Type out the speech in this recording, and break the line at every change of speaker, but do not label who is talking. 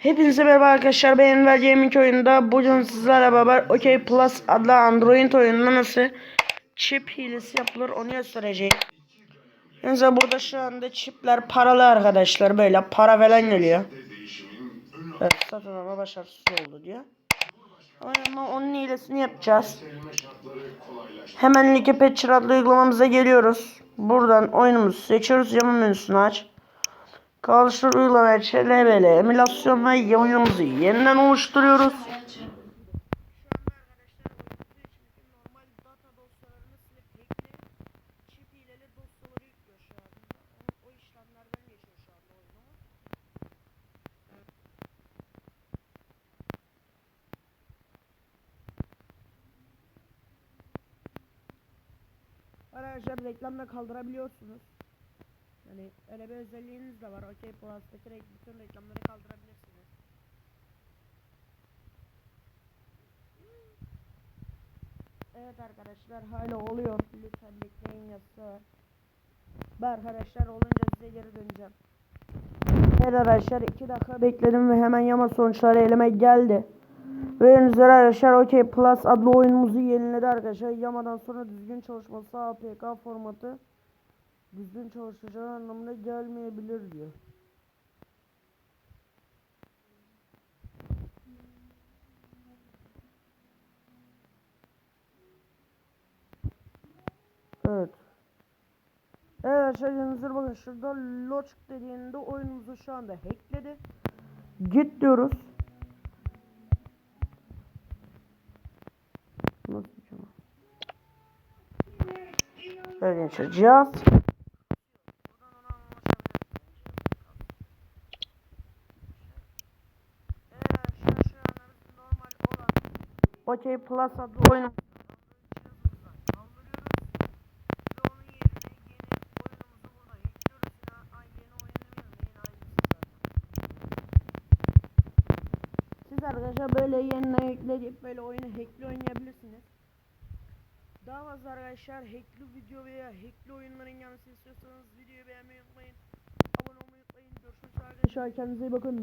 Hepinize merhaba arkadaşlar ben Enver Gaming oyunda bugün sizlerle beraber OK Plus adlı Android oyununda nasıl çip hilesi yapılır onu göstereceğim. Yalnız burada şu anda çipler paralı arkadaşlar böyle para falan geliyor. Evet satın alma başarısız oldu diyor. Ama onun hilesini yapacağız. Hemen Like Patcher adlı uygulamamıza geliyoruz. Buradan oyunumuzu seçiyoruz. Yama menüsünü aç. Çalıştır uygulamaya çelebele emülasyon ve oyunumuzu yeniden oluşturuyoruz. Arkadaşlar reklamda kaldırabiliyorsunuz. Hani öyle bir özelliğiniz de var. OK Plus'taki re- bütün reklamları kaldırabilirsiniz. Evet arkadaşlar hala oluyor. Lütfen bekleyin yazsa. Ben arkadaşlar olunca size geri döneceğim. Evet arkadaşlar 2 dakika bekledim ve hemen yama sonuçları elime geldi. Ve üzere arkadaşlar OK Plus adlı oyunumuzu yeniledi arkadaşlar. Yamadan sonra düzgün çalışması APK formatı düzgün çalışacağı anlamına gelmeyebilir diyor. Evet. Evet arkadaşlar bakın şurada Logic dediğinde oyunumuzu şu anda hackledi. Git diyoruz. Nasıl yapacağım? Şöyle gençler cihaz. OK Plus adlı oyunu. Siz arkadaşlar böyle yeniden ekleyip böyle oyunu hackli oynayabilirsiniz. Daha fazla arkadaşlar hackli video veya hackli oyunların gelmesini istiyorsanız videoyu beğenmeyi unutmayın. Abone olmayı unutmayın. Görüşürüz arkadaşlar. Kendinize iyi bakın.